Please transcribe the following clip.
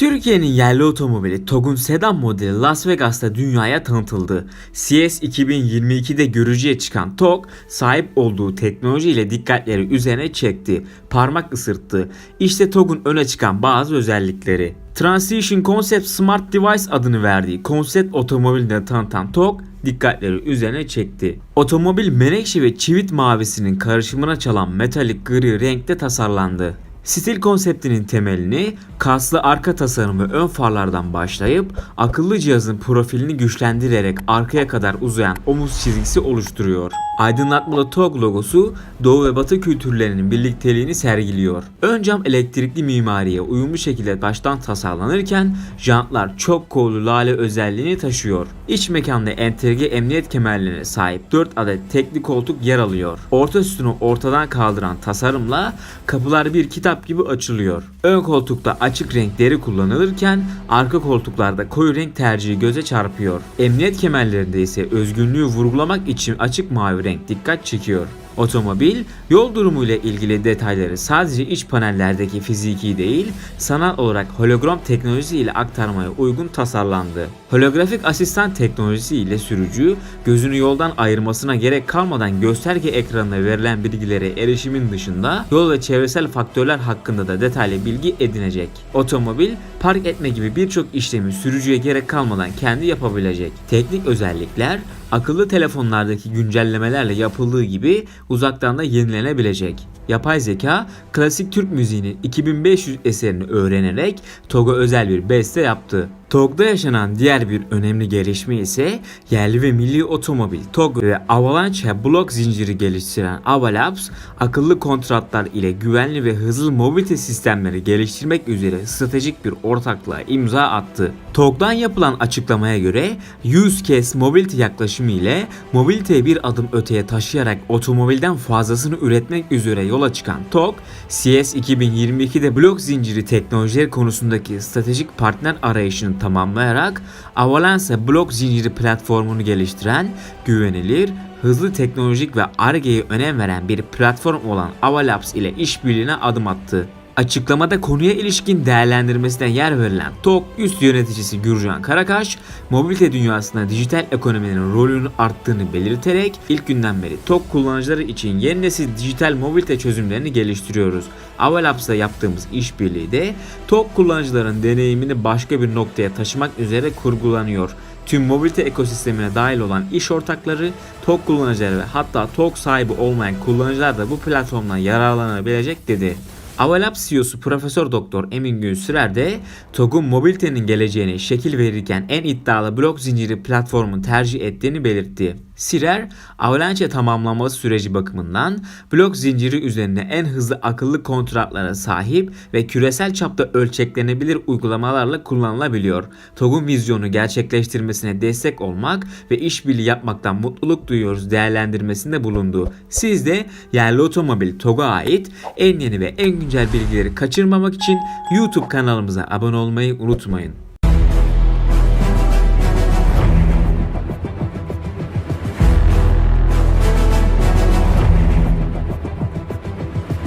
Türkiye'nin yerli otomobili TOG'un sedan modeli Las Vegas'ta dünyaya tanıtıldı. CES 2022'de görücüye çıkan TOG, sahip olduğu teknolojiyle dikkatleri üzerine çekti. Parmak ısırttı. İşte TOG'un öne çıkan bazı özellikleri. Transition Concept Smart Device adını verdiği konsept otomobilini tanıtan TOG, dikkatleri üzerine çekti. Otomobil menekşe ve çivit mavisinin karışımına çalan metalik gri renkte tasarlandı. Stil konseptinin temelini kaslı arka tasarım ve ön farlardan başlayıp akıllı cihazın profilini güçlendirerek arkaya kadar uzayan omuz çizgisi oluşturuyor. Aydınlatmalı TOG logosu Doğu ve Batı kültürlerinin birlikteliğini sergiliyor. Ön cam elektrikli mimariye uyumlu şekilde baştan tasarlanırken jantlar çok kollu lale özelliğini taşıyor. İç mekanda entegre emniyet kemerlerine sahip 4 adet tekli koltuk yer alıyor. Orta sütunu ortadan kaldıran tasarımla kapılar bir kitap gibi açılıyor. Ön koltukta açık renkleri kullanılırken arka koltuklarda koyu renk tercihi göze çarpıyor. Emniyet kemerlerinde ise özgünlüğü vurgulamak için açık mavi renk dikkat çekiyor. Otomobil yol durumu ile ilgili detayları sadece iç panellerdeki fiziki değil, sanal olarak hologram teknolojisi ile aktarmaya uygun tasarlandı. Holografik asistan teknolojisi ile sürücü gözünü yoldan ayırmasına gerek kalmadan gösterge ekranına verilen bilgilere erişimin dışında yol ve çevresel faktörler hakkında da detaylı bilgi edinecek. Otomobil park etme gibi birçok işlemi sürücüye gerek kalmadan kendi yapabilecek. Teknik özellikler akıllı telefonlardaki güncellemelerle yapıldığı gibi uzaktan da yenilenebilecek. Yapay zeka klasik Türk müziğinin 2500 eserini öğrenerek TOG'a özel bir beste yaptı. TOG'da yaşanan diğer bir önemli gelişme ise yerli ve milli otomobil TOG ve Avalanche blok zinciri geliştiren Avalabs akıllı kontratlar ile güvenli ve hızlı mobilite sistemleri geliştirmek üzere stratejik bir ortaklığa imza attı. TOG'dan yapılan açıklamaya göre use case mobility yaklaşımı ile mobiliteyi bir adım öteye taşıyarak otomobilden fazlasını üretmek üzere yola çıkan TOG, CES 2022'de blok zinciri teknolojileri konusundaki stratejik partner arayışını tamamlayarak Avalanche blok zinciri platformunu geliştiren güvenilir, hızlı teknolojik ve Ar-Ge'ye önem veren bir platform olan Avalabs ile işbirliğine adım attı. Açıklamada konuya ilişkin değerlendirmesine yer verilen TOK üst yöneticisi Gürcan Karakaş, mobilite dünyasında dijital ekonominin rolünün arttığını belirterek ilk günden beri TOK kullanıcıları için yeni nesil dijital mobilite çözümlerini geliştiriyoruz. Avalabs'la yaptığımız işbirliği de TOK kullanıcıların deneyimini başka bir noktaya taşımak üzere kurgulanıyor. Tüm mobilite ekosistemine dahil olan iş ortakları, TOK kullanıcıları ve hatta TOK sahibi olmayan kullanıcılar da bu platformdan yararlanabilecek dedi. Avalabs CEO'su Profesör Doktor Emin Gün Sürer de TOG'un mobilitenin geleceğine şekil verirken en iddialı blok zinciri platformun tercih ettiğini belirtti. Sirer, Avalanche tamamlaması süreci bakımından blok zinciri üzerine en hızlı akıllı kontratlara sahip ve küresel çapta ölçeklenebilir uygulamalarla kullanılabiliyor. TOG'un vizyonu gerçekleştirmesine destek olmak ve işbirliği yapmaktan mutluluk duyuyoruz değerlendirmesinde bulundu. Siz de yerli otomobil TOG'a ait en yeni ve en güncel bilgileri kaçırmamak için YouTube kanalımıza abone olmayı unutmayın.